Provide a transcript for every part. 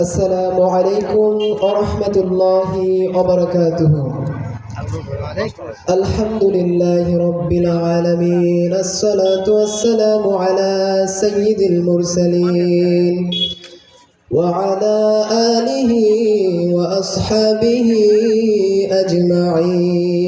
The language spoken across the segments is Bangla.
السلام عليكم ورحمة الله وبركاته. الحمد لله رب العالمين الصلاة والسلام على سيد المرسلين وعلى آله وأصحابه أجمعين.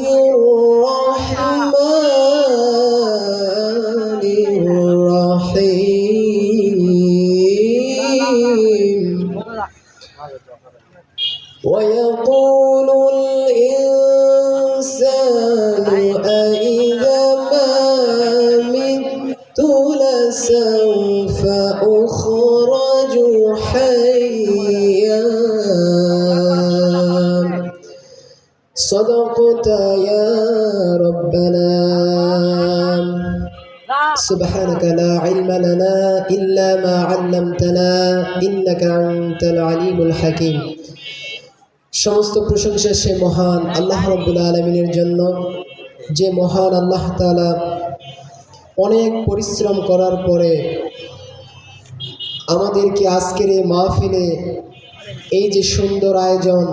صدقت يا ربنا سبحانك لا علم لنا إلا ما علمتنا إنك أنت العليم الحكيم সমস্ত প্রশংসা সে মহান আল্লাহ রব্বুল আলমিনের জন্য যে মহান আল্লাহ তালা অনেক পরিশ্রম করার পরে আমাদেরকে আজকের এই মাহফিলে এই যে সুন্দর আয়োজন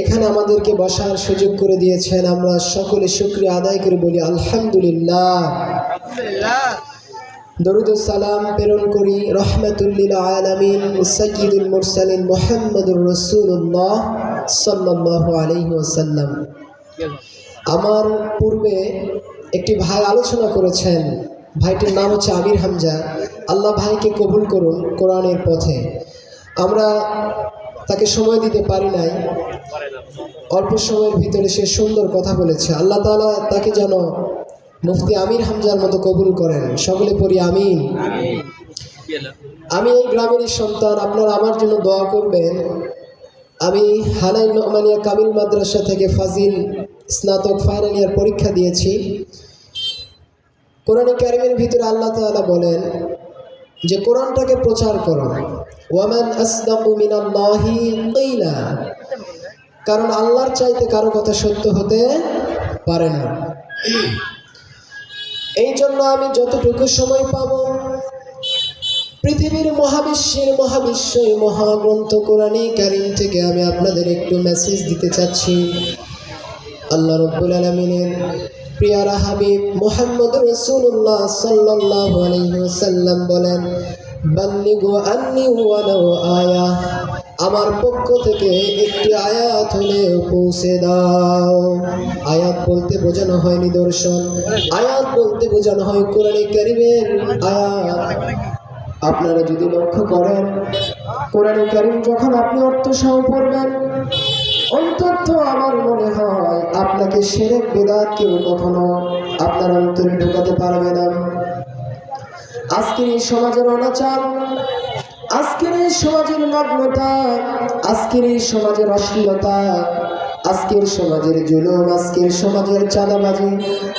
এখানে আমাদেরকে বসার সুযোগ করে দিয়েছেন। আমরা সকলে শুক্রিয়া আদায় করে বলি আলহামদুলিল্লাহ। দরুদ সালাম প্রেরণ করি রহমতুল্লিল আলামিন সৈয়দুল মুরসালিন মোহাম্মদুর রসুল্লাহ সাল্লাহ আলহি ওসাল্লাম আমার পূর্বে একটি ভাই আলোচনা করেছেন। ভাইটির নাম হচ্ছে আমির হামজা। আল্লাহ ভাইকে কবুল করুন কোরআনের পথে। আমরা তাকে সময় দিতে পারি নাই। অল্প সময়ের ভিতরে সে সুন্দর কথা বলেছে। আল্লাহ তাআলা তাকে যেন মুফতি আমির হামজার মতো কবুল করেন। সকলে পড়ি আমিন। আমি এই গ্রামের সন্তান, আপনারা আমার জন্য দোয়া করবেন। আমি হানাই নোমানিয়া কামিল মাদ্রাসা থেকে ফাজিল স্নাতক ফাইনাল ইয়ার পরীক্ষা দিয়েছি। কোরআন কারিমের ভিতরে আল্লাহ তাআলা বলেন যে, কোরআনটাকে প্রচার করো। ওয়ামান আসদাকু মিনাল্লাহি কিলা। কারণ আল্লাহর চাইতে কারও কথা সত্য হতে পারে না। এই জন্য আমি যতটুকু সময় পাব, পৃথিবীর মহাবিশ্বের মহাবিশ্ব মহাগ্রন্থ কোরআনে কারিম থেকে আমি আপনাদের একটু মেসেজ দিতে চাচ্ছি। আল্লাহ রব্বুল আলমিনের প্রিয়ারা হাবিব মোহাম্মদ রসুল্লাহ সাল্লাহ আলহিহাল্লাম বলেন আয়া। আমার পক্ষ থেকে একটি আয়াত হলে পৌঁছে দাও। আয়াত বলতে বোঝানো হয় নিদর্শন। আয়াত বলতে বোঝানো হয় কোরআনে কারিমের আয়াত। আপনারা যদি লক্ষ্য করেন, কোরআনে কারিম যখন আপনি অর্থ সহ পড়বেন, অন্তত আমার মনে হয় আপনাকে সেরেক বেদাত কেউ কখনো আপনার অন্তরে ঢোকাতে পারবে না। আজকের এই সমাজের অনাচার, আজকের এই সমাজের নগ্নতা, আজকের এই সমাজের অশ্লীলতা, আজকের সমাজের জুলুম, আজকের সমাজের চাঁদাবাজি,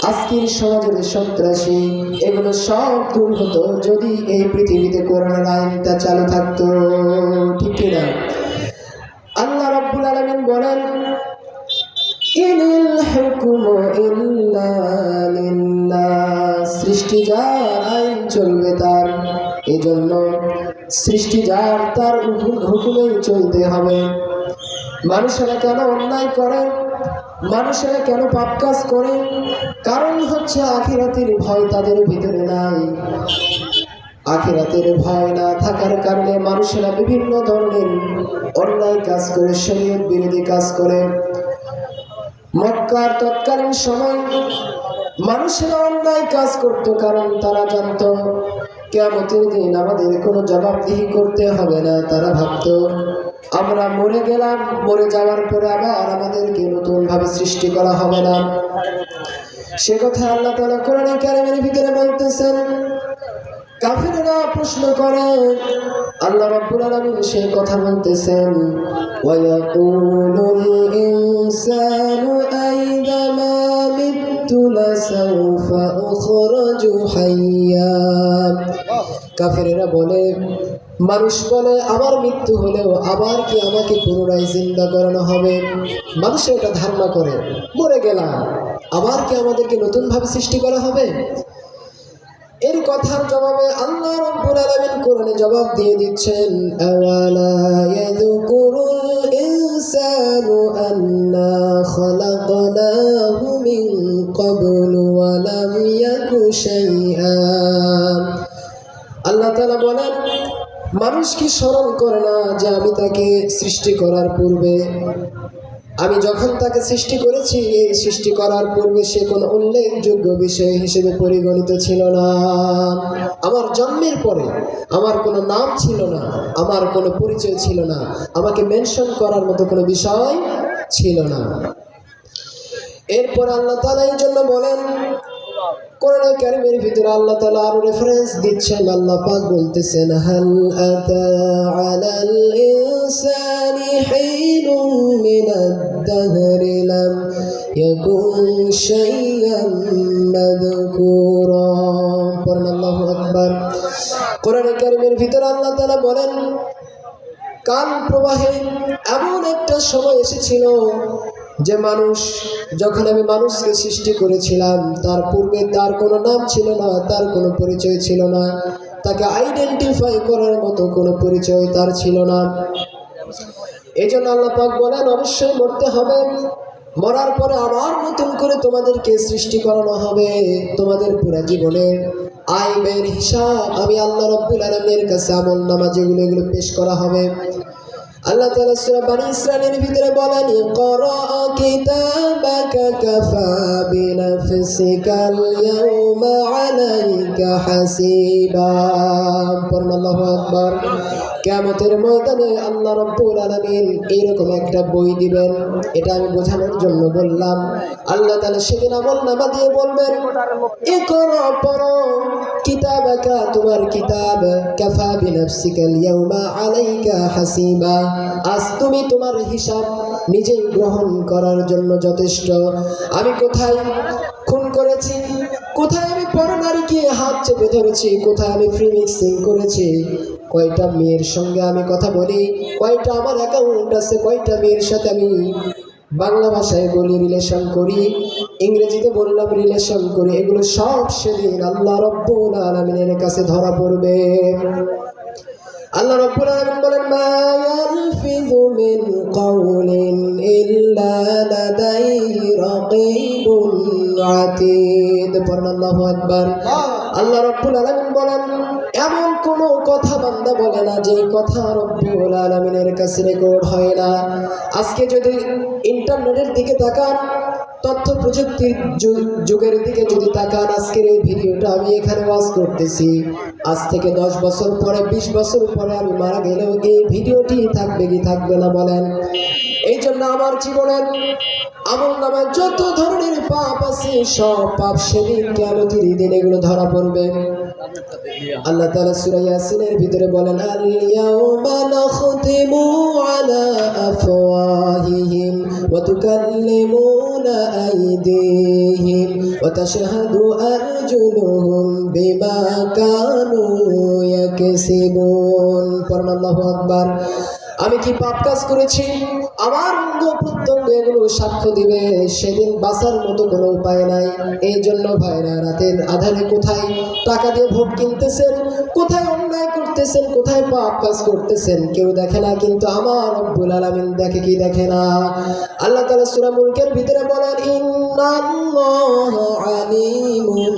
আজকের সমাজের সন্ত্রাসী, এগুলো সব দূর হতো যদি এই পৃথিবীতে করোনার আইনটা চালু থাকতো। ঠিক কিনা? আল্লাহ রাব্বুল আলামিন বলেন লিল্লাহ সৃষ্টি যার আইন চলবে তার এই জন্য সৃষ্টি যার তার হুকুম- হুকুমেই চলতে হবে। মানুষেরা কেন অন্যায় করে? মানুষেরা কেন পাপ কাজ করে? কারণ হচ্ছে আখিরাতের ভয় তাদের ভিতরে নাই। আখিরাতের ভয় না থাকার কারণে মানুষেরা বিভিন্ন ধরনের অন্যায় কাজ করে, শরীয়ত বিরোধী কাজ করে। মক্কার তৎকালীন সময় মানুষেরা অন্যায় কাজ করত কারণ তারা জানতো কেমতের দিন আমাদের কোনো জবাবদিহি করতে হবে না, তারা ভাবতো, আমরা মরে গেলাম, মরে যাওয়ার পরে আবার আমাদেরকে নতুনভাবে সৃষ্টি করা হবে না। সে কথা আল্লাহ তাআলা কোরআনে কারিমের ভিতরে বলতেছেন কাফিররা প্রশ্ন করে, আল্লাহ রাব্বুল আলামিন সে কথা বলতেছেন, ওয়ায়াকুলুল ইনসানু আইদা মা মিতু লাসাউফা উখরাজু হাইয়া। কাফিরেরা বলে, মানুষ বলে আমার মৃত্যু হলেও আবার কি আমাকে পুনরায় জিন্দা করানো হবে? মানুষের এটা ধারণা করে, মরে গেলাম, আবার কি আমাদেরকে নতুনভাবে সৃষ্টি করা হবে? এর কথার জবাবে আল্লাহ রাব্বুল আলামিন কোরআনে জবাব দিয়ে দিচ্ছেন, আওয়ালা ইয়াযকুরুল ইনসানু আন্না খালাকনাহু মিন ক্বাবলু ওয়া লাম ইয়াকু শাইআ? আল্লাহ তাআলা বলেন, মানুষ কি স্মরণ করে না যে আমি তাকে সৃষ্টি করার পূর্বে আমি যখন তাকে সৃষ্টি করেছি, এই সৃষ্টি করার পূর্বে সে কোনো উল্লেখযোগ্য বিষয় হিসেবে পরিগণিত ছিল না। আমার জন্মের পরে আমার কোনো নাম ছিল না, আমার কোনো পরিচয় ছিল না, আমাকে মেনশন করার মতো কোনো বিষয় ছিল না। এরপর আল্লাহ তালা এই জন্য বলেন কোরআন কারিমের ভিতরে আল্লাহ তাআলা আরও রেফারেন্স দিচ্ছেন। আল্লাহ পাক বলতেছেন, হাল আতা আলাল ইনসানি হিনুম মিনাদ-দাহর লাম ইয়াকুন শাইয়ান মাযকুরা। পড়েন আল্লাহু আকবার। কোরআন কারিমের ভিতরে আল্লাহ তাআলা বলেন, কাল প্রবাহে এমন একটা সময় এসেছিল যে মানুষ যখন আমি মানুষকে সৃষ্টি করেছিলাম, তার পূর্বে তার কোনো নাম ছিল না, তার কোনো পরিচয় ছিল না। তাকে আইডেন্টিফাই করার মতো কোনো পরিচয় তার ছিল না। এই জন্য আল্লাহ পাক বলেন, অবশ্যই মরতে হবে। মরার পরে আবার নতুন করে তোমাদেরকে সৃষ্টি করানো হবে তোমাদের পুরা জীবনের আয় ব্যয়ের হিসাব আমি আল্লাহ রব্বুল আলমের কাছে আমল নামা যেগুলো, এগুলো পেশ করা হবে। আল্লাহ তাআলা সূরা বানি ইসরাঈলের ভিতরে বলেন, ইকরা কিতাবাকা কাফা বিনাফসিকাল ইয়াউমা আলাইকা হাসিবা। পড়ুন, আল্লাহু আকবার। কিয়ামতের ময়দানে আল্লাহ রাব্বুল আলামিন এইরকম একটা বই দিবেন। এটা আমি বোঝানোর জন্য বললাম। আল্লাহ তাআলা সেদিন আমল নামা দিয়ে বলবেন, ইকরা পড়ো কিতাবাকা, তোমার কিতাব, কাফা বিনাফসিকাল ইয়াউমা আলাইকা হাসিবা। আজ তুমি তোমার হিসাব নিজেই গ্রহণ করার জন্য যথেষ্ট। আমি কোথায় খুন করেছি? কোথায় আমি পরনারীকে হাত চেপে ধরেছি? কোথায় আমি ফ্রি মিক্সিং করেছি? কয়টা মেয়ের সঙ্গে আমি কথা বলি? কয়টা আমার অ্যাকাউন্ট আছে? কয়টা মেয়ের সাথে আমি বাংলা ভাষায় বলি রিলেশন করি? ইংরেজিতে বললাম রিলেশন করি। এগুলো সব সেদিন আল্লাহ রব্বুল আলমিনের কাছে ধরা পড়বে। আল্লাহ রব্বুল আলামিন বলেন, মা ইয়ালফিযু মিন কাওলিন ইল্লা লাদাইহি রাকীবুন আতীদ। পড়ুন আল্লাহু আকবার। আল্লাহ রব্বুল আলামিন বলেন এমন কোন কথা বান্দা বলে না যে কথা রব্বুল আলামিনের কাছে রেকর্ড হয় না। আজকে যদি ইন্টারনেটের দিকে তাকান, তথ্য প্রযুক্তির যুগের দিকে যদি তাকান, আজকের এই ভিডিওটা আমি এখানে ওয়াজ করতেছি। আজ থেকে দশ বছর পরে, বিশ বছর পরে আমি মারা গেলেও এই ভিডিওটি থাকবে কি থাকবে না বলেন। এই জন্য আমার জীবনের আমল নামে যত ধরনের পাপ আছে, সব পাপ সেদিন কেমতির দিন এগুলো ধরা পড়বে। আল্লাহ তাআলা সূরা ইয়াসিনের ভিতরে বলেন আল ইয়াউমা নাখতিমু আলা আফওয়াহিহিম ওয়া তুকাল্লিমুনা আইদিহিম ওয়া তাশহাদু আরজুলুহুম বিমা কানু ইয়াকসিবুন। পড়ুন, আল্লাহু আকবার। আমি কি পাপ কাজ করেছি? আমার অঙ্গ প্রত্যঙ্গ এগুলো সাক্ষ্য দিবে। সেদিন বাঁচার মতো কোনো উপায় নাই। এই জন্য ভাইরা, রাতের আধারে কোথায় টাকা দিয়ে ভোট কিনতেছেন? কোথায় অন্যায় করতেছেন? কোথায় পাপ কাজ করতেছেন? কেউ দেখে না, কিন্তু আমার রব্বুল আলামিন দেখে কি দেখে না? আল্লাহ তাআলা সূরা মুলকের ভিতরে বলেন, ইন্নাল্লাহা আলিমুন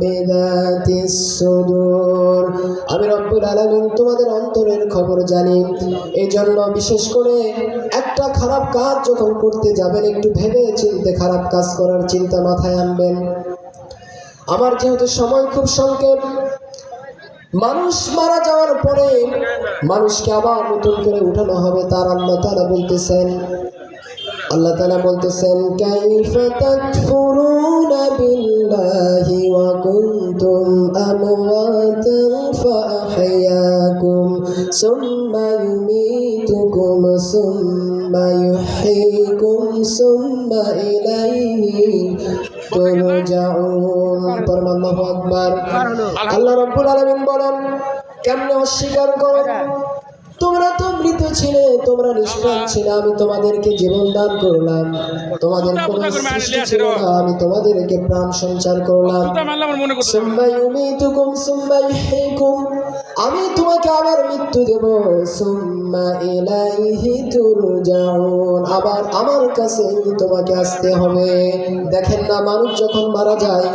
বিযাতিস সুদূর। আমি রব্বুল আলামিন তোমাদের অন্তরের খবর জানি। এই জন্য বিশেষ করে একটা খারাপ কাজ যখন করতে যাবেন, একটু ভেবে চিনতে খারাপ কাজ করার চিন্তা মাথায় আনবেন। আমার যেহেতু সময় খুব সংক্ষেপ, মানুষ মারা যাওয়ার পরে মানুষকে আবার নতুন করে উঠানো হবে, তার আল্লাহ তারা বলতেছেন আল্লাহ তালা বলতেছেন কাইফা তাকফুরুনা বিল্লাহি আল্লাহ রাব্বুল আলামিন বলেন কেমনে অস্বীকার করেন? তোমরা তো মৃত ছিলে তোমরা নিষ্প্রাণ ছিলে আমি তোমাদেরকে জীবন দান করলাম। তোমাদের কোনো সৃষ্টি ছিল না আমি তোমাদেরকে প্রাণ সঞ্চার করলাম। সুম্মা ইউমীতুকুম সুম্মা ইউহয়িকুম আমি তোমাকে আবার মৃত্যু দেব। সুম্মা ইলাইহি তুরজাউন। আবার আমার কাছে তোমাকে আসতে হবে। দেখেন না মানুষ যখন মারা যায়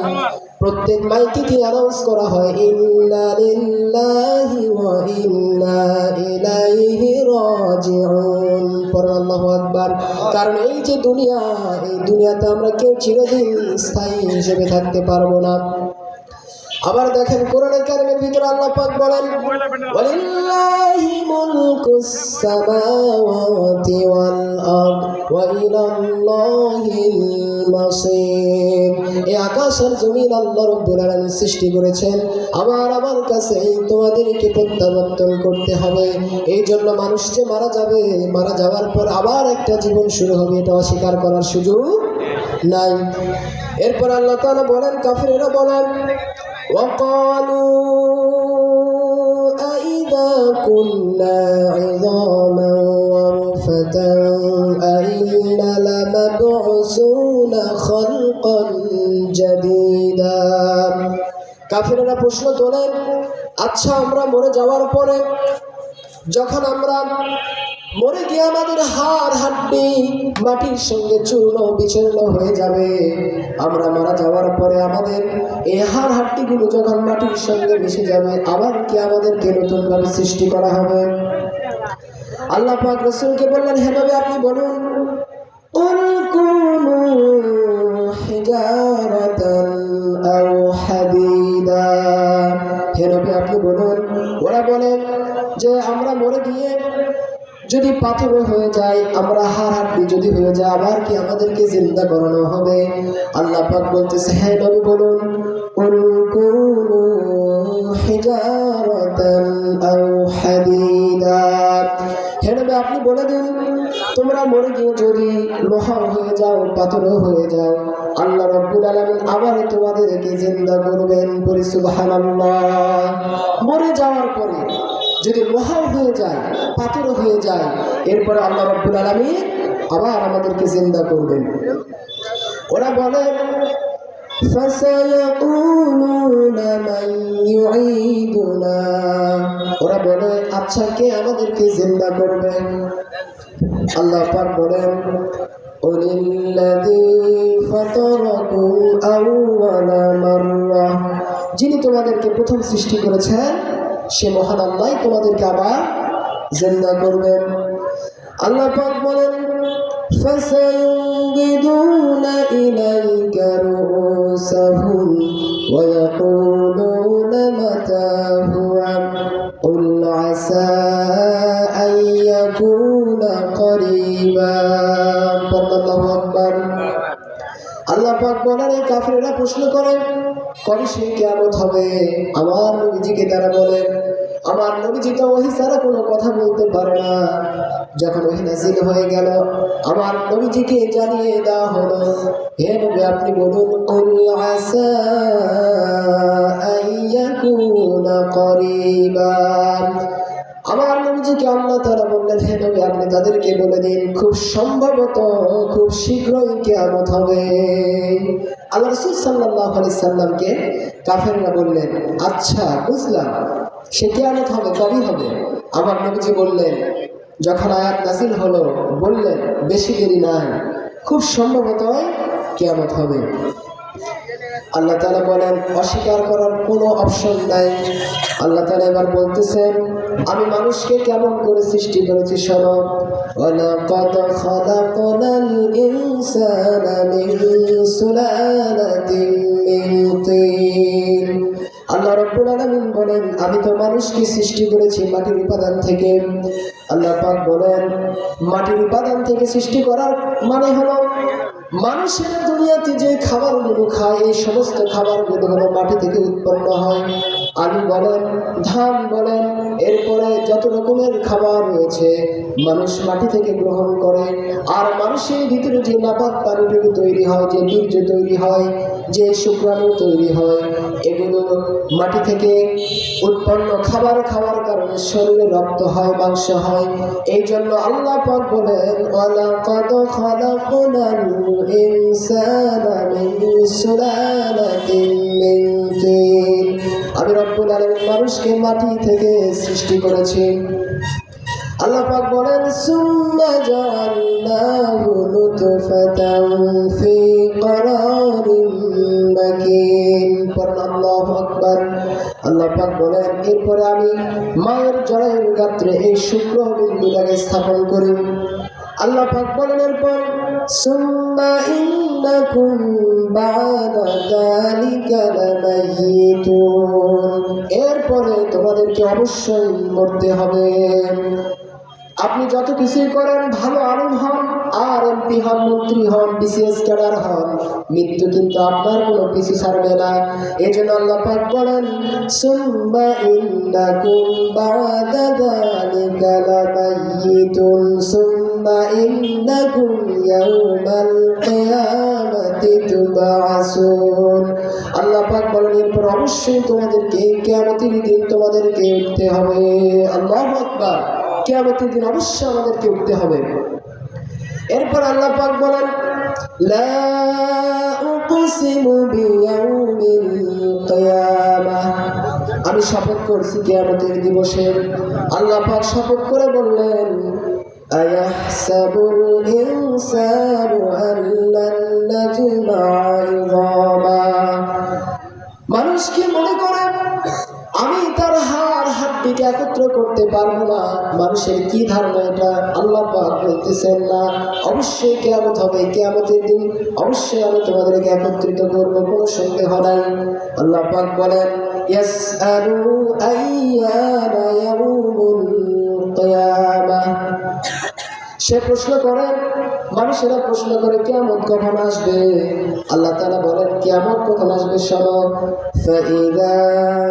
প্রত্যেক মাইকে কি অ্যানাউন্স করা হয়, ইন্না লিল্লাহি ওয়া ইন্না ইলাইহি রাজিউন। আল্লাহু আকবার। কারণ এই যে দুনিয়া, এই দুনিয়াতে আমরা কেউ চিরদিন স্থায়ী হিসেবে থাকতে পারব না। আবার দেখেন কোরআনে কারিমের ভিতরে আল্লাহ পাক বলেন, ওয়ালিল্লাহি মুলকুস সামাওয়াতি ওয়াল আরদ ওয়া ইলাল্লাহিল মাসির। এই আকাশ আর জমিন আল্লাহ রাব্বুল আলামিন সৃষ্টি করেছেন আবার আমার কাছে তোমাদেরকে প্রত্যাবর্তন করতে হবে এই জন্য মানুষ যে মারা যাবে মারা যাওয়ার পর আবার একটা জীবন শুরু হবে এটা অস্বীকার করার সুযোগ নাই এরপর আল্লাহ তাআলা বলেন কাফিরেরা বলেন وقالوا أئذا كنا عظاما ورفتا أئنا لمبعوثون خلقا جديدا কাফিরেরা প্রশ্ন তোলেন আচ্ছা আমরা মরে যাওয়ার পরে যখন আমরা মরে গিয়ে আমাদের হাড় হাড্ডি মাটির সঙ্গে চূর্ণ বিচূর্ণ হয়ে যাবে আমরা মারা যাওয়ার পরে আমাদের এই হাড় হাড্ডিগুলো যখন মাটির সঙ্গে মিশে যাবে আবার কি আমাদেরকে নতুনভাবে সৃষ্টি করা হবে আল্লাহ পাক রসুলকে বললেন হে নবী আপনি বলুন قل كونوا حجارة أو حديدا হে নবী আপনি বলুন ওরা বলেন যে আমরা মরে গিয়ে যদি পাথর হয়ে যায় আমরা হার হাড্ডি যদি হয়ে যায় আবার কি আমাদেরকে জিন্দা করানো হবে আল্লাহ পাক বলতেছে হ্যাঁ নবী বলুন قل كونوا حجارة أو حديدا হে নবী আপনি বলে দিন তোমরা মরে গিয়ে যদি লোহা হয়ে যাও পাথর হয়ে যাও, আল্লাহ রব্বুল আলমিন আবার তোমাদেরকে জিন্দা করবেন বলি সুবাহ মরে যাওয়ার পরে যদি লোহাও হয়ে যায় পাথর হয়ে যায়, এরপরে আল্লাহ রব্বুল আলমিন আবার আমাদেরকে জিন্দা করবেন। ওরা বলেন ওরা বলে আচ্ছা কে আমাদেরকে জিন্দা করবেন আল্লাহ পাক বলেন قل الذي فطركم أول مرة যিনি তোমাদেরকে প্রথম সৃষ্টি করেছেন সে মহান আল্লাহ তোমাদেরকে আবার জিন্দা করবেন আল্লাহ পাক বলেন فسينغضون إليك رؤوسهم ويقولون متى هو قل عسى আল্লাহ বলেন এই কাফিরেরা প্রশ্ন করে সে কেমন হবে? আমার নবীজিকে তারা বলেন আমার নবীজি তো ওহি ছাড়া কোনো কথা বলতে পারে না। যখন ওহি নাজিল হয়ে গেল, আমার নবীজিকে জানিয়ে দেওয়া হলো, হে নবী, আপনি বলুন, কুল আসা আইয়াকুনা করিবা আমার নবীজিকে আল্লাহ তারা বললেন, হে নবী, আপনি তাদেরকে বলে দিন, খুব সম্ভবত খুব শীঘ্রই কেয়ামত হবে। আল্লাহ রসুল সাল্লাহ আলি সাল্লামকে কাফেররা বললেন আচ্ছা বুঝলাম, সে কেয়ামত হবে, কবে হবে? আমার নবীজি বললেন, যখন আয়াত নাসিল হলো, বললেন, বেশি দেরি নাই, খুব সম্ভবত কেয়ামত হবে। আল্লাহ তালা বলেন, অস্বীকার করার কোনো অপশন নাই। আল্লাহ তালা এবার বলতেছেন আমি মানুষকে কেমন করে সৃষ্টি করেছি শোনো ولقد خلقنا الإنسان من سلالة من طين আল্লাহ রব্বুল আলামিন বলেন আমি তো মানুষকে সৃষ্টি করেছি মাটির উপাদান থেকে আল্লাহ পাক বলেন মাটির উপাদান থেকে সৃষ্টি করার মানে হলো মানুষের দুনিয়াতে যে খাবারগুলো খায় এই সমস্ত খাবারগুলো হলো মাটি থেকে উৎপন্ন হয় আলু বলেন, ধান বলেন, এরপরে যত রকমের খাবার রয়েছে, মানুষ মাটি থেকে গ্রহণ করে। আর মানুষের ভিতরে যে নাপাত পানিটুকু তৈরি হয়, যে বীর্য তৈরি হয়, যে শুক্রাণু তৈরি হয়, এগুলো মাটি থেকে উৎপন্ন খাবার খাওয়ার কারণে শরীরে রক্ত হয়, মাংস হয়। এই জন্য আল্লাহ পাক বলেন, ওয়ালাকাদ মিন সুলালাতিন মিন আমি রব্বুল আলামিন মানুষকে মাটি থেকে সৃষ্টি করেছি। আল্লাহ পাক বলেন, সুম্মা জাআলনাহু নুতফাতান ফি করারিন মাকিন। পড়ুন আল্লাহু আকবার। আল্লাহ পাক বলেন, এরপরে আমি মায়ের জরায়ুর গাত্রে এই শুক্র বিন্দুটাকে স্থাপন করি। আল্লাহ পাক বলেন, এরপর, সুম্মা ইন্নাকুম বাদা যালিকা লামাইয়িতুন। এরপরে তোমাদেরকে অবশ্যই মরতে হবে। আপনি যত কিছুই করেন, ভালো আলম হন আর এমপি হন, মন্ত্রী হন, বিসিএস ক্যাডার হন, মৃত্যু কিন্তু আপনার কোনো পিছু ছাড়বে না। এই জন্য আল্লাহ পাক বলেন, সুম্মা ইন্নাকুম বাদা যালিকা লামাইয়িতুন। সুম্মা আল্লাহ পাক এরপর অবশ্যই তোমাদেরকে তোমাদেরকে উঠতে হবে। আল্লাহু অবশ্যই আমাদেরকে উঠতে হবে। এরপর আল্লাহ পাক বলেন, লা আমি শপথ করছি কিয়ামতের দিবসে। আল্লাহ পাক শপথ করে বললেন আয়াহসাবুল أن لن نجمع عظاما؟ মানুষ কি মনে করে আমি তার হাড় হাড্ডিকে একত্র করতে পারব না। মানুষের কি ধারণা এটা? আল্লাহ পাক বলতেছেন, না, অবশ্যই কেয়ামত হবে। কেয়ামতের দিন অবশ্যই আমি তোমাদেরকে একত্রিত করব, কোনো সন্দেহ নাই। আল্লাহ পাক বলেন, ইয়াসআলু আইয়ানা ইয়াউমুল সে প্রশ্ন করে মানুষেরা প্রশ্ন করে কেমন কখন আসবে আল্লাহ তালা বলেন কেমন কখন আসবে শোনো فإذا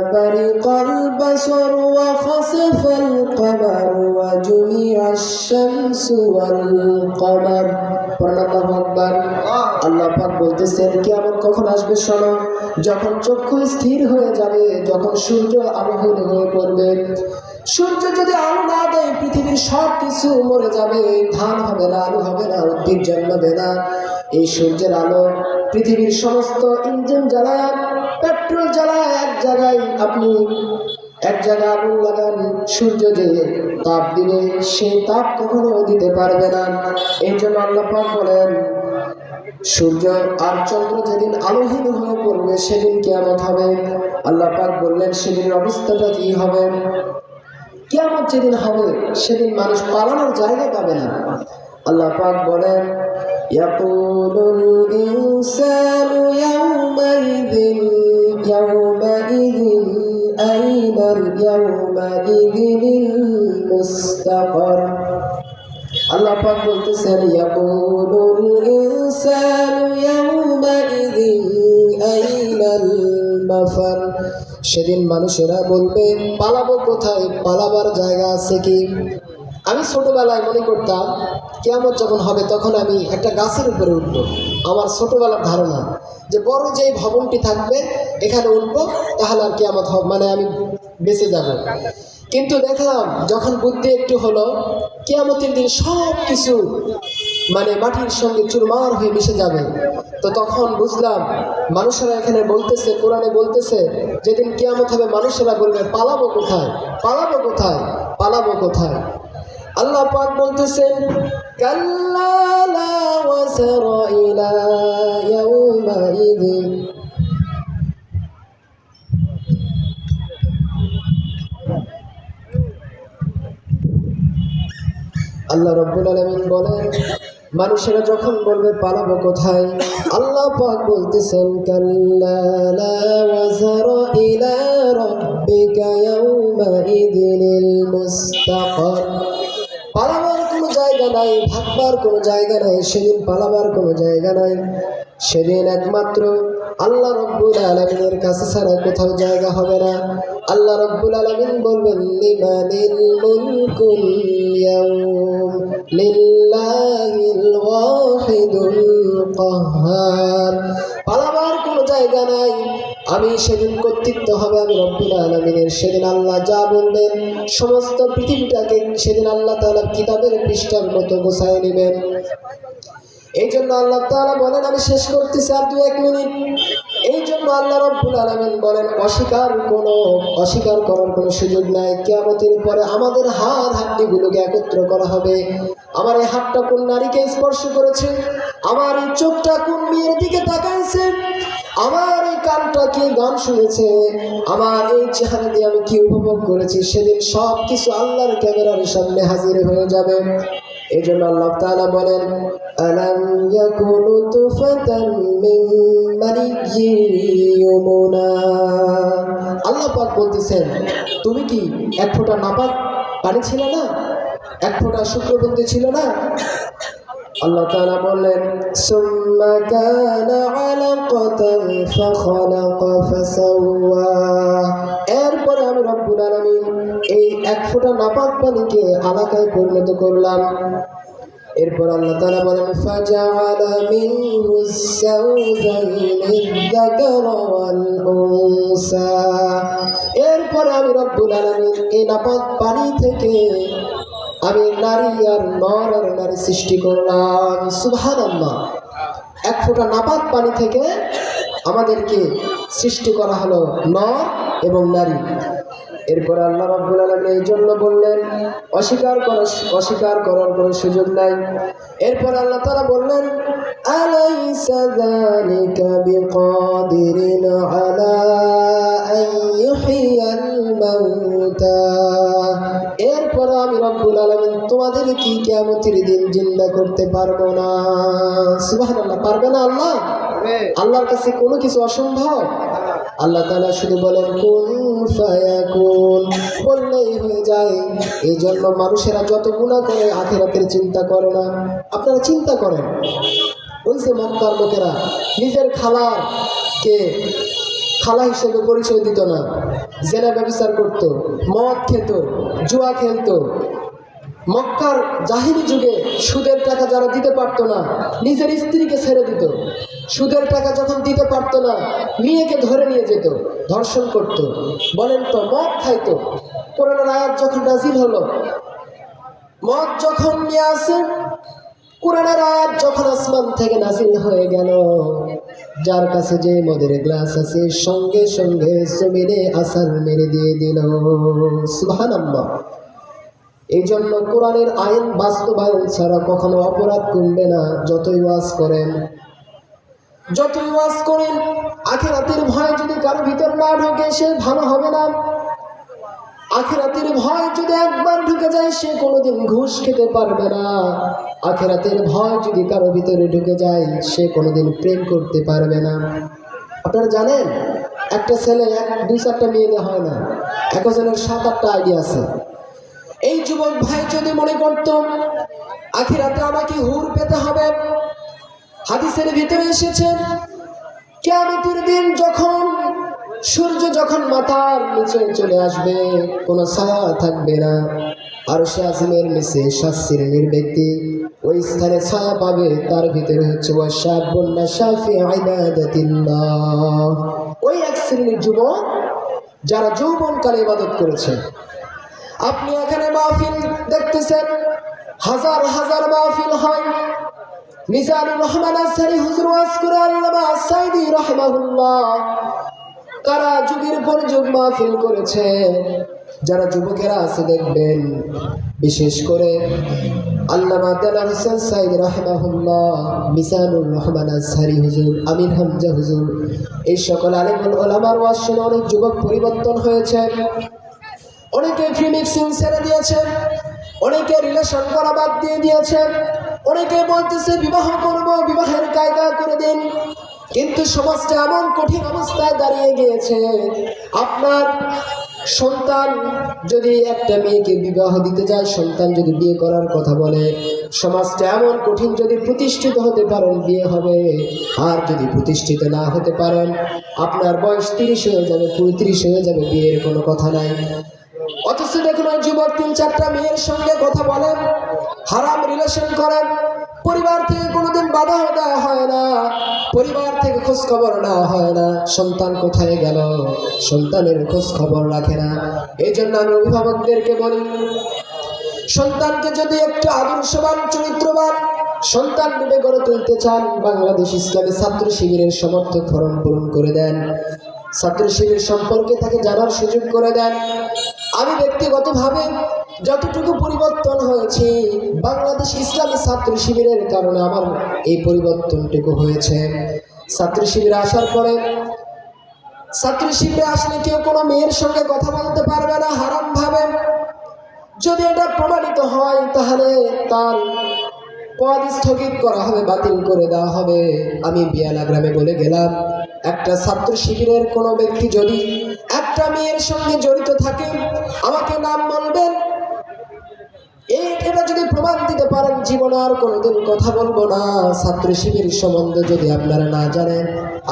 برق البصر وخسف القمر وجمع الشمس والقمر পড়েন আল্লাহু আকবার আল্লাহ পাক বলতেছেন কেমন কখন আসবে শোনো যখন চক্ষু স্থির হয়ে যাবে যখন সূর্য আলোহীন হয়ে পড়বে সূর্য যদি আলো না দেয়, পৃথিবীর সব কিছু মরে যাবে। ধান হবে না, আলু হবে না, উদ্ভিদ জন্মাবে না। এই সূর্যের আলো পৃথিবীর সমস্ত ইঞ্জিন জ্বালায়, পেট্রোল জ্বালায় এক জায়গায়। আপনি এক জায়গায় আগুন লাগান, সূর্য যে তাপ দিবে সেই তাপ কখনো দিতে পারবে না। এই জন্য আল্লাহ পাক বলেন, সূর্য আর চন্দ্র যেদিন আলোহীন হয়ে পড়বে, সেদিন কেমন হবে। আল্লাহ পাক বললেন, সেদিনের অবস্থাটা কি হবে? কেমন যেদিন হবে সেদিন মানুষ পালানোর জায়গা পাবে না আল্লাহ পাক বলেন يقول الإنسان يومئذ يومئذ أين يومئذ المستقر আল্লাহ পাক বলতেছেন ইয়াকুলুল ইনসানু ইয়াউমাইযিন আইনাল মাফার সেদিন মানুষেরা বলবে, পালাবো কোথায়? পালাবার জায়গা আছে কি? আমি ছোটবেলায় মনে করতাম কেমন যখন হবে তখন আমি একটা গাছের উপরে উঠব। আমার ছোটবেলার ধারণা যে বড় যে ভবনটি থাকবে, এখানে উঠবো, তাহলে আর কেমন হবে মানে আমি বেঁচে যাব। কিন্তু দেখলাম, যখন বুদ্ধি একটু হলো, কেয়ামতের দিন সব কিছু মানে মাটির সঙ্গে চুরমার হয়ে মিশে যাবে। তো তখন বুঝলাম, মানুষেরা এখানে বলতেছে, কোরআনে বলতেছে, যেদিন কেয়ামত হবে মানুষেরা বলবে, পালাবো কোথায়? পালাবো কোথায়? পালাবো কোথায়? আল্লাহ পাক বলতেছেন আল্লাহ রব্বুল আলমিন বলেন মানুষেরা যখন বলবে, পালাবো কোথায়? আল্লাহ পাক বলতেছেন পালাবার কোনো জায়গা জায়গা নাই ভাববার কোনো জায়গা নাই, সেদিন পালাবার কোনো জায়গা নাই। সেদিন একমাত্র আল্লাহ রব্বুল আলমিনের কাছে ছাড়া কোথাও জায়গা হবে না। আল্লাহ রব্বুল আলমিন বলবেন লিমানিল মুলকুল ইয়াউম, লিল্লাহিল ওয়াহিদুল কাহ্হার পালাবার কোনো জায়গা নাই। আমি সেদিন কর্তৃত্ব হবে আমি রব্বুল আলমিনের। সেদিন আল্লাহ যা বলবেন, সমস্ত পৃথিবীটাকে সেদিন আল্লাহ তাআলা কিতাবের পৃষ্ঠার মতো গোছায় নেবেন। এই জন্য আল্লাহ তাআলা বলেন, আমি শেষ করতেছি আর দু এক মিনিট। জন্য আল্লাহ রব্বুল আলমিন বলেন, অস্বীকার কোনো, অস্বীকার করার কোনো সুযোগ নাই। কেয়ামতের পরে আমাদের হাত হাড্ডিগুলোকে একত্র করা হবে। আমার এই হাতটা কোন নারীকে স্পর্শ করেছে? আমার এই চোখটা কোন মেয়ের দিকে তাকাইছে? আমার এই কানটা কি গান শুনেছে? আমার এই চেহারা দিয়ে আমি কি উপভোগ করেছি? সেদিন সব কিছু আল্লাহর ক্যামেরার সামনে হাজির হয়ে যাবে। এই জন্য আল্লাহ তাআলা বলেন, আলাম ইয়াকুনু তুফাতান মিন ইউমুনা আল্লাহ পাক বলতেছেন, তুমি কি এক ফোঁটা নাপাক পানি ছিল না? এক ফোঁটা শুক্রবন্ধু ছিল না? আল্লাহ তাআলা বললেন, সুম্মা কানা আলাকাতান ফাখালাকা ফাসাওয়া। এরপরে আমি রব্বুল আলামিন এই এক ফোঁটা নাপাক পানিকে আলাকায় পরিণত করলাম। এরপর আল্লাহ তাআলা বলেন যাকারা এরপর আমি রব্বুল আলামিন এই নাপাক পানি থেকে আমি নারী আর নর আর নারী সৃষ্টি করলাম। সুবহানাল্লাহ। এক ফোঁটা নাপাক পানি থেকে আমাদেরকে সৃষ্টি করা হলো নর এবং নারী। এরপর আল্লাহ রব্বুল আলম এই জন্য বললেন, অস্বীকার কর অস্বীকার করার কোনো সুযোগ নাই। এরপর আল্লাহ তারা বললেন আলা এরপর আমি রব্বুল আলামিন তোমাদের কি কিয়ামতের দিন জিন্দা করতে পারব না? সুবাহ আল্লাহ পারবে না আল্লাহ? আল্লাহর কাছে কোনো কিছু অসম্ভব? আল্লাহ তাআলা শুধু বলেন কুন ফায়াকুন বললেই হয়ে যায়। এই জন্য মানুষেরা যত গুণা করে আখেরাতের চিন্তা করে না। আপনারা চিন্তা করেন। ওই যে মক্কার লোকেরা নিজের খালার কে খালা হিসেবে পরিচয় দিত না। জেনা ব্যবচার করত, মদ খেত, জুয়া খেলতো। মক্কার জাহিরি যুগে সুদের টাকা যারা দিতে পারতো না, নিজের স্ত্রীকে ছেড়ে দিত। সুদের টাকা যখন দিতে পারতো না, মেয়েকে ধরে নিয়ে যেত, ধর্ষণ করত। বলেন তো, মদ খাইতো। কোরআনের আয়াত যখন নাজিল হলো, মদ যখন নিয়ে আসে, কোরআনের আয়াত যখন আসমান থেকে নাজিল হয়ে গেল। যার কাছে যে মদের গ্লাস আছে, সঙ্গে সঙ্গে সুমিরে আসার মেরে দিয়ে দিল। সুবহানাল্লাহ। এই জন্য কোরআনের আইন বাস্তবায়ন ছাড়া কখনো অপরাধ কমবে না, যতই ওয়াজ করেন। যতই ওয়াজ করেন, আখেরাতের ভয় যদি কারও ভিতর না ঢোকে, সে ভালো হবে না। আখেরাতের ভয় যদি একবার ঢুকে যায়, সে কোনোদিন ঘুষ খেতে পারবে না। আখেরাতের ভয় যদি কারও ভিতরে ঢুকে যায়, সে কোনোদিন প্রেম করতে পারবে না। আপনারা জানেন, একটা ছেলে এক দুই চারটা মেয়ে হয় না। একজনের সাত আটটা আইডিয়া আছে। এই যুবক ভাই যদি মনে করত, আখিরাতে আমাকে হুর পেতে হবে, হাদিসের ভিতরে এসেছে, কেয়ামতের দিন যখন সূর্য যখন মাথার নিচে চলে আসবে, কোনো ছায়া থাকবে না। আর সে আজিমের নিচে সাত শ্রেণির ব্যক্তি ওই স্থানে ছায়া পাবে, তার ভিতরে হচ্ছে ওই এক শ্রেণির যুবক, যারা যৌবনকালে ইবাদত করেছে। আপনি এখানে মাহফিল দেখতেছেন, হাজার হাজার মাহফিল হয়। মিজানুর রহমান আসারি হুজুর ওয়াজ করে আল্লামা সাইদি রহমাহুল্লাহ তারা যুগের পর যুগ মাহফিল করেছে? যারা যুবকেরা আছে দেখবেন, বিশেষ করে আল্লামা রাহমাহুল্লাহ মিসানুর রহমান হুজুর এই অনেক যুবক পরিবর্তন অনেকে অনেকে রিলেশন করা বাদ দিয়ে অনেকে বলতেছে, বিবাহ করব, বিবাহের কায়দা করে দিন। কিন্তু সমাজটা এমন কঠিন অবস্থায় দাঁড়িয়ে গিয়েছে, আপনার সন্তান যদি একটা মেয়েকে বিবাহ দিতে যায়, সন্তান যদি বিয়ে করার কথা বলে, সমাজটা এমন কঠিন যদি প্রতিষ্ঠিত হতে পারেন, বিয়ে হবে। আর যদি প্রতিষ্ঠিত না হতে পারেন, আপনার বয়স তিরিশ হয়ে যাবে, পঁয়ত্রিশ হয়ে যাবে, বিয়ের কোনো কথা নাই। অথচ দেখুন ওই যুবক তিন চারটা মেয়ের সঙ্গে কথা বলেন হারাম রিলেশন করেন পরিবার থেকে কোনোদিন বাধা দেওয়া হয় না। পরিবার থেকে খোঁজ খবর নেওয়া হয় না। সন্তান কোথায় গেল? সন্তানের খোঁজ খবর রাখে না। এই জন্য আমি অভিভাবকদেরকে বলি, সন্তানকে যদি একটু আদর্শবান, চরিত্রবান সন্তান রূপে গড়ে তুলতে চান, বাংলাদেশ ইসলামী ছাত্র শিবিরের সমর্থক ফরম পূরণ করে দেন। ছাত্র শিবির সম্পর্কে তাকে জানার সুযোগ করে দেন। আমি ব্যক্তিগতভাবে যতটুকু পরিবর্তন হয়েছে, বাংলাদেশ ইসলামী ছাত্র শিবিরের কারণে আমার এই পরিবর্তনটুকু হয়েছে। ছাত্র শিবিরে আসার পরে ছাত্র শিবিরে আসলে কেউ কোনো মেয়ের সঙ্গে কথা বলতে পারবে না হারাম ভাবে যদি এটা প্রমাণিত হয়, তাহলে তার পদ স্থগিত করা হবে, বাতিল করে দেওয়া হবে। আমি বিয়ালা গ্রামে বলে গেলাম, একটা ছাত্র শিবিরের কোনো ব্যক্তি যদি একটা মেয়ের সঙ্গে জড়িত থাকে, আমাকে নাম বলবেন এটা যদি প্রমাণ দিতে পারেন, জীবনে আর কোনোদিন কথা বলব না। ছাত্র শিবির সম্বন্ধে যদি আপনারা না জানেন,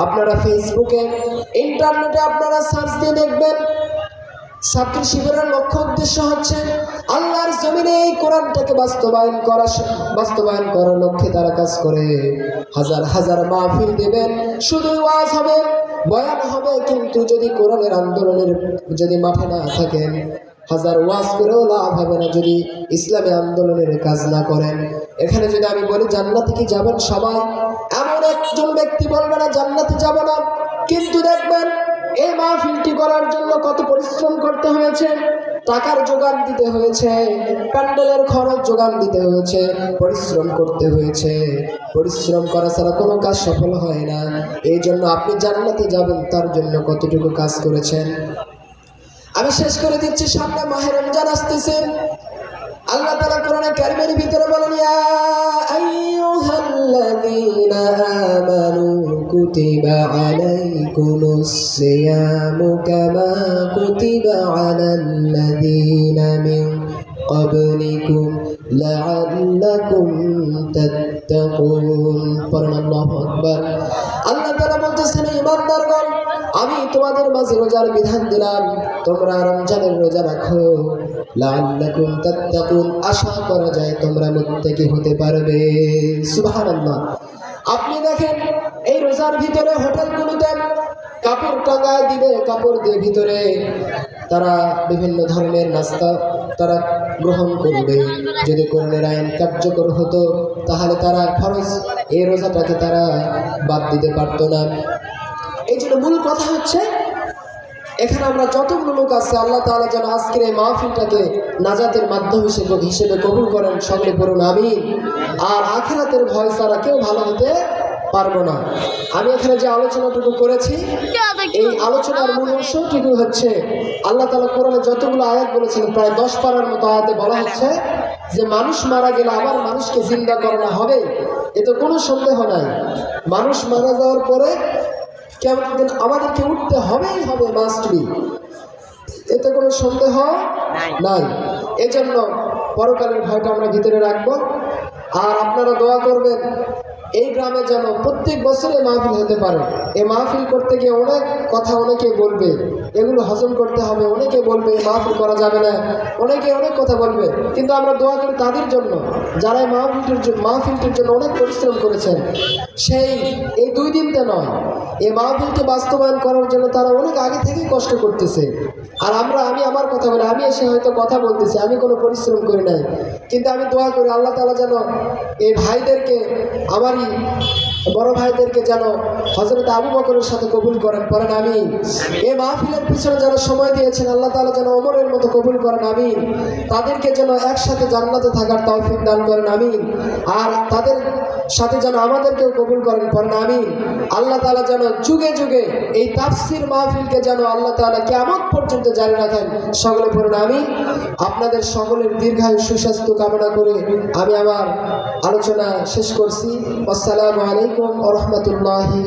আপনারা ফেসবুকে ইন্টারনেটে আপনারা সার্চ দিয়ে দেখবেন। ছাত্র শিবিরের লক্ষ্য উদ্দেশ্য হচ্ছে আল্লাহর জমিনে এই কোরআনটাকে বাস্তবায়ন করা বাস্তবায়ন করার লক্ষ্যে তারা কাজ করে। হাজার হাজার মাহফিল দেবেন শুধু ওয়াজ হবে, বয়ান হবে, কিন্তু যদি কোরআনের আন্দোলনের যদি মাঠে না থাকেন, হাজার ওয়াজ করেও লাভ হবে না যদি ইসলামী আন্দোলনের কাজ না করেন। এখানে যদি আমি বলি, জান্নাতে কি যাবেন সবাই? এমন একজন ব্যক্তি বলবে না, জান্নাতে যাব না, কিন্তু দেখবেন এই মাহফিলটি করার জন্য কত পরিশ্রম করতে হয়েছে? টাকার যোগান দিতে হয়েছে, প্যান্ডেলের খরচ যোগান দিতে হয়েছে, পরিশ্রম করতে হয়েছে। পরিশ্রম করা ছাড়া কোনো কাজ সফল হয় না। এই জন্য আপনি জান্নাতে যাবেন, তার জন্য কতটুকু কাজ করেছেন? আমি শেষ করে দিচ্ছি, সামনে মাহের রমজান আসতেছে। আল্লাহ তালা কোরআনে কারিমের ভিতরে বলেন, ইয়া আইয়ুহাল্লাযীনা আমানু কুতিবা আলাইকুমুস সিয়ামু কামা কুতিবা আলাল্লাযীনা মিন قبلكم لعلكم تتقون পড়েন আল্লাহু আকবার আল্লাহ তাআলা বলতেছেন ইমানদারগণ আমি তোমাদের মাঝে রোজার বিধান দিলাম। তোমরা রমজানের রোজা রাখো। লাআল্লাকুম তাত্তাকুন। আশা করা যায় তোমরা মুত্তাকি হতে পারবে। সুবহানাল্লাহ। আপনি দেখেন, এই রোজার ভিতরে হোটেল হোটেলগুলোতে কাপড় টাঙ্গায় দিবে, কাপড় দিয়ে ভিতরে তারা বিভিন্ন ধরনের নাস্তা তারা গ্রহণ করবে। যদি কোরআনের আইন কার্যকর হতো, তাহলে তারা খরচ এই রোজাটাকে তারা বাদ দিতে পারতো না। এই জন্য মূল কথা হচ্ছে এখানে আমরা যতগুলো লোক আছে আল্লাহ তাআলা যেন আজকের এই মাহফিলটাকে নাজাতের মাধ্যম হিসেবে হিসেবে কবুল করেন সকলে পড়ুন আমি আর আখেরাতের ভয় ছাড়া কেউ ভালো হতে পারব না। আমি এখানে যে আলোচনাটুকু করেছি এই আলোচনার মূল অংশটুকু হচ্ছে আল্লাহ তালা কোরআনে যতগুলো আয়াত বলেছেন প্রায় দশ পারার মতো আয়াতে বলা হচ্ছে যে মানুষ মারা গেলে আবার মানুষকে জিন্দা করানো হবে এতে কোনো সন্দেহ নাই। মানুষ মারা যাওয়ার পরে কেমন দিন আমাদেরকে উঠতে হবেই হবে মাস্ট বি এতে কোনো সন্দেহ নাই। এজন্য পরকালের ভয়টা আমরা ভিতরে রাখব। আর আপনারা দোয়া করবেন এই গ্রামে যেন প্রত্যেক বছরে মাহফিল হতে পারে। এ মাহফিল করতে গিয়ে অনেক কথা অনেকে বলবে। এগুলো হজম করতে হবে। অনেকে বলবে, মাহফিল করা যাবে না। অনেকে অনেক কথা বলবে, কিন্তু আমরা দোয়া করি তাদের জন্য। যারা এই মাহফিলটির জন্য অনেক পরিশ্রম করেছেন, সেই এই দুই দিনতে নয়। এই মাহফিলকে বাস্তবায়ন করার জন্য তারা অনেক আগে থেকেই কষ্ট করতেছে। আর আমরা, আমি আমার কথা বলি, আমি এসে হয়তো কথা বলতেছি, আমি কোনো পরিশ্রম করি নাই। কিন্তু আমি দোয়া করি, আল্লাহ তালা যেন এই ভাইদেরকে আমারই বড় ভাইদেরকে যেন হজরত আবু বকরের সাথে কবুল করেন পরেন আমি এ মাহফিলের পিছনে যারা সময় দিয়েছেন, আল্লাহ তালা যেন অমরের মতো কবুল করেন আমি তাদেরকে যেন একসাথে জান্নাতে থাকার তৌফিক দান করেন আমি আর তাদের সাথে যেন আমাদেরকেও কবুল করেন পরেন আমি আল্লাহ তালা যেন যুগে যুগে এই তাফসির মাহফিলকে যেন আল্লাহ তালা কেমন পর্যন্ত জারি রাখেন, সকলে পড়ুন আমি আপনাদের সকলের দীর্ঘায়ু সুস্বাস্থ্য কামনা করে আমি আমার আলোচনা শেষ করছি। আসসালামু আলাইকুম আ রহমতুল্লাহি